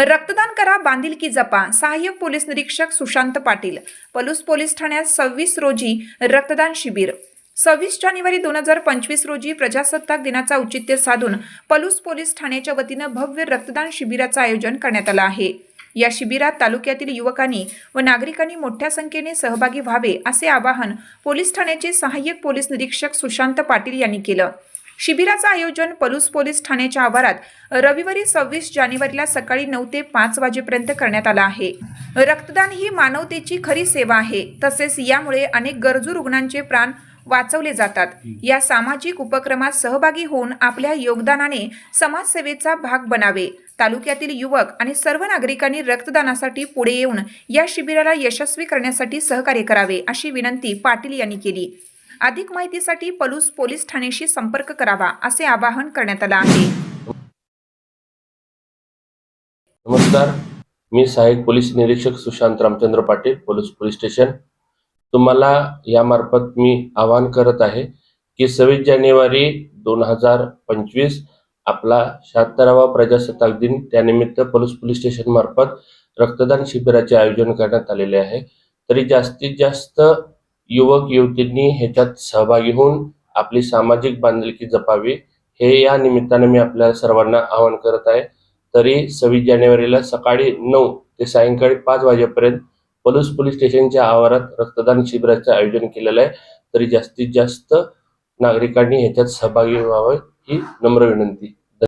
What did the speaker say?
रक्तदान करा बांधिलकी जपा. सहाय्यक पोलीस निरीक्षक सुशांत पाटील. पलूस पोलीस ठाण्यात सव्वीस रोजी रक्तदान शिबिर. सव्वीस जानेवारी दोन हजार पंचवीस रोजी प्रजासत्ताक दिनाचा औचित्य साधून पलूस पोलीस ठाण्याच्या वतीनं भव्य रक्तदान शिबिराचं आयोजन करण्यात आलं आहे. या शिबिरात तालुक्यातील युवकांनी व नागरिकांनी मोठ्या संख्येने सहभागी व्हावे असे आवाहन पोलीस ठाण्याचे सहाय्यक पोलीस निरीक्षक सुशांत पाटील यांनी केलं. शिबिराचं आयोजन पलूस पोलीस ठाण्याच्या आवारात रविवारी सव्वीस जानेवारीला सकाळी नऊ ते पाच वाजेपर्यंत करण्यात आलं आहे. रक्तदान ही मानवतेची खरी सेवा आहे. तसेच यामुळे अनेक गरजू रुग्णांचे प्राण वाचवले जातात. या सामाजिक उपक्रमात सहभागी होऊन आपल्या योगदानाने समाजसेवेचा भाग बनावे. तालुक्यातील युवक आणि सर्व नागरिकांनी रक्तदानासाठी पुढे येऊन या शिबिराला यशस्वी करण्यासाठी सहकार्य करावे अशी विनंती पाटील यांनी केली. अधिक माहितीसाठी पलूस पोलीस ठाण्याशी संपर्क करावा असे आवाहन करण्यात आलं आहे. नमस्कार. मी सहाय्यक पोलीस निरीक्षक Sushant Ramchandra Patil police police station. तुम्हाला यामार्फत मी आवाहन करत आहे की सव्वीस जानेवारी दोन हजार पंचवीस आपला शहात्तरावा प्रजासत्ताक दिन त्यानिमित्त पलूस पोलीस स्टेशन मार्फत रक्तदान शिबिराचे आयोजन करण्यात आलेले आहे. तरी जास्तीत जास्त युवक युवतींनी ह्याच्यात सहभागी होऊन आपली सामाजिक बांधिलकी जपावी. हे या निमित्ताने मी आपल्या सर्वांना आवाहन करत आहे. तरी सव्वीस जानेवारीला सकाळी नऊ ते सायंकाळी पाच वाजेपर्यंत पलूस पोलीस स्टेशनच्या आवारात रक्तदान शिबिराचं आयोजन केलेलं आहे. तरी जास्तीत जास्त नागरिकांनी ह्याच्यात सहभागी व्हावं ही नम्र विनंती.